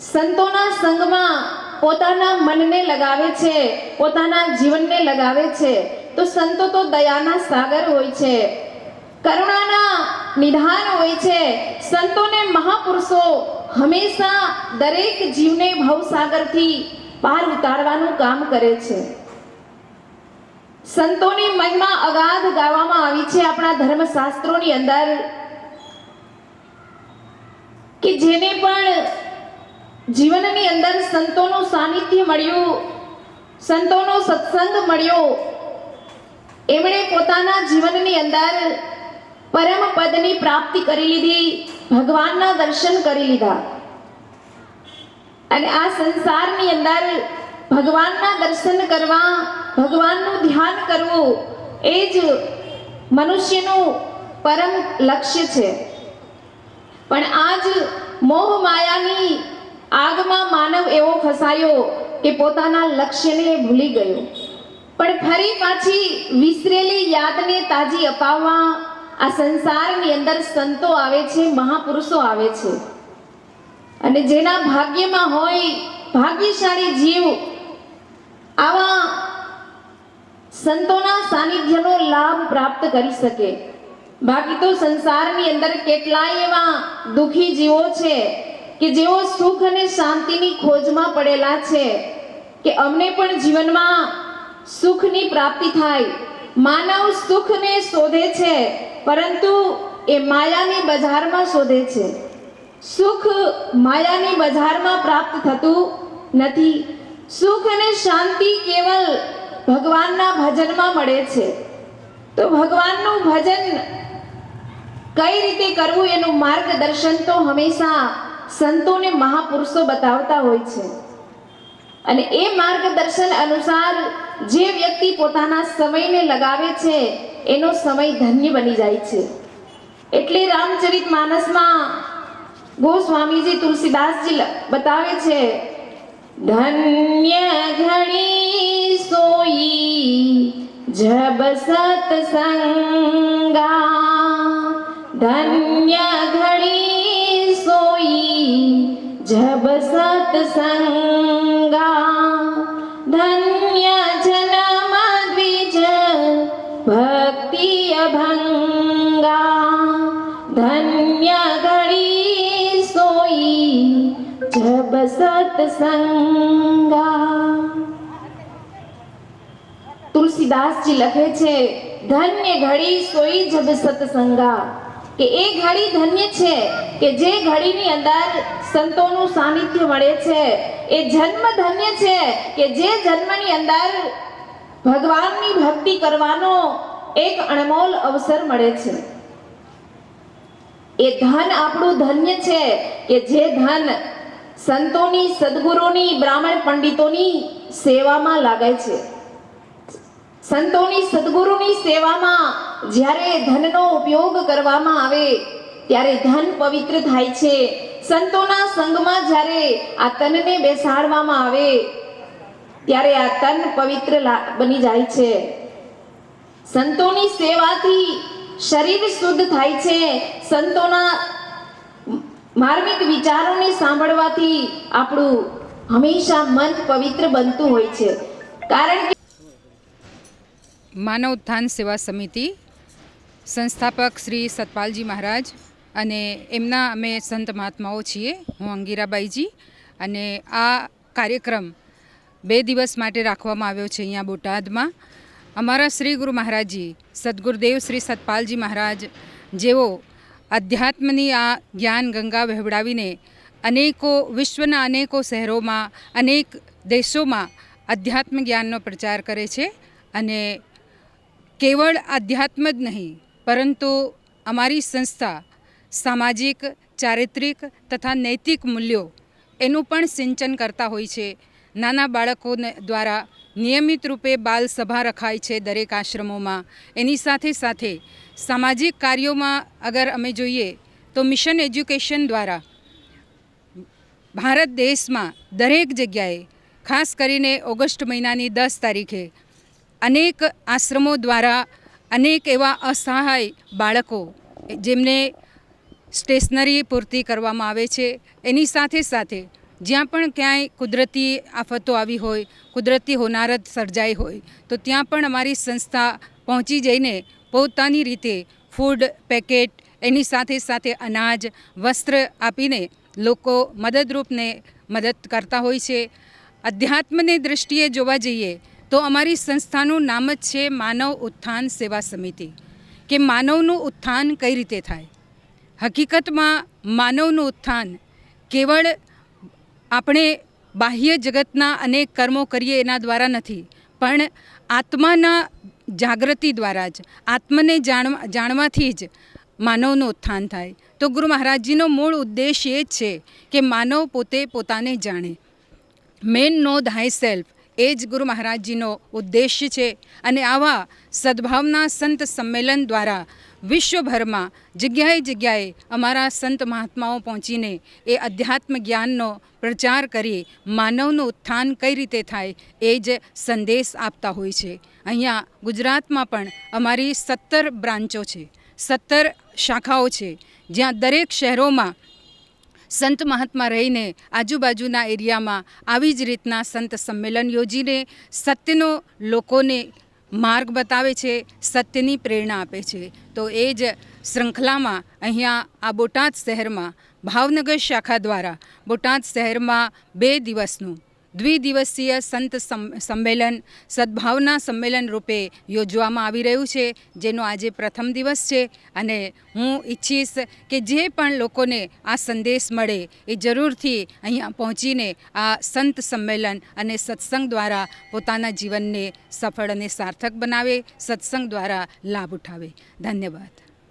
સંતોના સંગમાં પોતાના મનને લગાવે છે, પોતાના જીવનને લગાવે છે. તો સંતો તો દયાના સાગર હોય છે, કરુણાના નિધાન હોય છે. સંતોને મહાપુરુષો હંમેશા દરેક જીવને ભવસાગરથી બહાર ઉતારવાનું કામ કરે છે. સંતોની મહિમા અગાધ ગાવામાં આવી છે આપણા ધર્મશાસ્ત્રોની અંદર, કે જેને પણ જીવનની અંદર સંતોનું સાનિધ્ય મળ્યું, સંતોનો સત્સંગ મળ્યો. એમણે પોતાના જીવનની અંદર પરમ પદની પ્રાપ્તિ કરી લીધી, ભગવાનના દર્શન કરી લીધા. અને આ સંસારની અંદર ભગવાનના દર્શન કરવા, ભગવાનનું ધ્યાન કરવું, એ જ મનુષ્યનું પરમ લક્ષ્ય છે. પણ આજ મોહ માયાની આગમાં માનવ એવો ફસાયો કે પોતાના લક્ષ્યને ભૂલી ગયો. પણ ફરી પાછી વિસરેલી યાદને તાજી અપાવવા આ સંસારની અંદર સંતો આવે છે, મહાપુરુષો આવે છે. અને જેના ભાગ્યમાં હોય ભાગ્યશાળી જીવ, આવા સંતોના સાનિધ્યનો લાભ પ્રાપ્ત કરી શકે. બાકી તો સંસારની અંદર કેટલાય એવા દુખી જીવો છે કે જેઓ સુખ અને શાંતિની ખોજમાં પડેલા છે, કે અમને પણ જીવનમાં સુખની પ્રાપ્તિ થાય. માનવ સુખને શોધે છે, પરંતુ એ માયાની બજારમાં શોધે છે. સુખ માયાની બજારમાં પ્રાપ્ત થતું નથી. સુખ અને શાંતિ કેવલ ભગવાનના ભજનમાં મળે છે. તો ભગવાનનું ભજન કઈ રીતે કરવું એનું માર્ગદર્શન તો હંમેશા સંતોને મહાપુરુષો બતાવતા હોય છે. અને એ માર્ગદર્શન અનુસાર જે વ્યક્તિ પોતાના સમયને લગાવે છે, એનો સમય ધન્ય બની જાય છે. એટલે રામચરિત માનસમાં ગોસ્વામીજી તુલસીદાસજી બતાવે છે, ધન્ય ઘણી સોઈ, જબ સતસંગા, ધન્ય સોઈ જબ સતસંગા ધન્ય જનમ દ્વિજ ભક્તિ અભંગા ધન્ય ઘડી સોઈ જબ સતસંગા તુલસીદાસજી લખે છે ધન્ય ઘડી સોઈ જબ સત્સંગા કે એ ઘડી ધન્ય છે કે જે ઘડીની અંદર સંતોનું સાનિધ્ય મળે છે. એ જન્મ ધન્ય છે કે જે જન્મની અંદર ભગવાનની ભક્તિ કરવાનો એક અણમોલ અવસર મળે છે. એ ધન આપણું ધન્ય છે કે જે ધન સંતોની, સદગુરુની, બ્રાહ્મણ પંડિતોની સેવામાં લાગે છે. સંતોની સદગુરુની સેવામાં જ્યારે ધનનો ઉપયોગ કરવામાં આવે, ત્યારે ધન પવિત્ર થાય છે. સંતોના સંગમાં જ્યારે આ તનને બેસાડવામાં આવે, ત્યારે આ તન પવિત્ર બની જાય છે. સંતોની સેવાથી શરીર શુદ્ધ થાય છે. સંતોના માર્મિક વિચારોને સાંભળવાથી આપણું હંમેશા મન પવિત્ર બનતું હોય છે. કારણ કે માનવ ઉત્થાન સેવા સમિતિ સંસ્થાપક શ્રી સતપાલજી મહારાજ અને એમના અમે સંત મહાત્માઓ છીએ, હું અંગીરાબાઈજી. અને આ કાર્યક્રમ બે દિવસ માટે રાખવામાં આવ્યો છે અહીંયા બોટાદમાં. અમારા શ્રી ગુરુ મહારાજજી, સદગુરુદેવ શ્રી સતપાલજી મહારાજ જેઓ અધ્યાત્મની આ જ્ઞાન ગંગા વહેવડાવીને અનેકો વિશ્વના અનેકો શહેરોમાં, અનેક દેશોમાં અધ્યાત્મ જ્ઞાનનો પ્રચાર કરે છે. અને કેવળ આધ્યાત્મ જ નહીં પરંતુ અમારી સંસ્થા સામાજિક ચારિત્રિક તથા નૈતિક મૂલ્યો એનું પણ સિંચન કરતા હોય છે નાના બાળકોને દ્વારા નિયમિત રૂપે બાલ સભા રખાય છે દરેક આશ્રમોમાં એની સાથે સાથે સામાજિક કાર્યોમાં અગર અમે જોઈએ તો મિશન એજ્યુકેશન દ્વારા ભારત દેશમાં દરેક જગ્યાએ ખાસ કરીને ઓગસ્ટ મહિનાની દસ તારીખે અનેક આશ્રમો દ્વારા અનેક એવા અસહાય બાળકો જેમને સ્ટેશનરી પૂર્તિ કરવામાં આવે છે. એની સાથે સાથે જ્યાં પણ ક્યાંય કુદરતી આફતો આવી હોય, કુદરતી હોનારત સર્જાઈ હોય, તો ત્યાં પણ અમારી સંસ્થા પહોંચી જઈને પોતાની રીતે ફૂડ પેકેટ, એની સાથે સાથે અનાજ, વસ્ત્ર આપીને લોકો મદદરૂપને મદદ કરતા હોય છે. અધ્યાત્મની દૃષ્ટિએ જોવા જઈએ તો અમારી સંસ્થાનું નામ જ છે માનવ ઉત્થાન સેવા સમિતિ. કે માનવનું ઉત્થાન કઈ રીતે થાય? હકીકતમાં માનવનું ઉત્થાન કેવળ આપણે બાહ્ય જગતના અનેક કર્મો કરીએ એના દ્વારા નથી, પણ આત્માના જાગૃતિ દ્વારા જ, આત્મને જાણવા, જાણવાથી જ માનવનું ઉત્થાન થાય. તો ગુરુ મહારાજજીનો મૂળ ઉદ્દેશ એ જ છે કે માનવ પોતે પોતાને જાણે. મેન નો ધાય સેલ્ફ એ જ ગુરુ મહારાજજીનો ઉદ્દેશ્ય છે અને આવા સદભાવના સંત સંમેલન દ્વારા વિશ્વભરમાં જગ્યાએ જગ્યાએ અમારા સંત મહાત્માઓ પહોંચીને એ અધ્યાત્મ જ્ઞાનનો પ્રચાર કરી માનવનું ઉત્થાન કઈ રીતે થાય એ જ સંદેશ આપતા હોય છે. અહીંયા ગુજરાતમાં પણ અમારી સત્તર બ્રાન્ચો છે. સત્તર શાખાઓ છે. જ્યાં દરેક શહેરોમાં સંત મહાત્મા રહીને આજુબાજુના એરિયામાં આવી જ રીતના સંત સંમેલન યોજીને સત્યનો લોકોને માર્ગ બતાવે છે, સત્યની પ્રેરણા આપે છે. તો એ જ શૃંખલામાં અહીંયા આ બોટાદ શહેરમાં ભાવનગર શાખા દ્વારા બોટાદ શહેરમાં બે દિવસનું દ્વિદિવસીય સંત સમ- સંમેલન, સદભાવના સંમેલન રૂપે યોજવામાં આવી રહ્યું છે, જેનો આજે પ્રથમ દિવસ છે અને હું ઈચ્છીશ કે જે પણ લોકોને આ સંદેશ મળે એ જરૂરથી અહીંયા પહોંચીને આ સંત સંમેલન અને સત્સંગ દ્વારા પોતાના જીવનને સફળ અને સાર્થક બનાવે, સત્સંગ દ્વારા લાભ ઉઠાવે. ધન્યવાદ.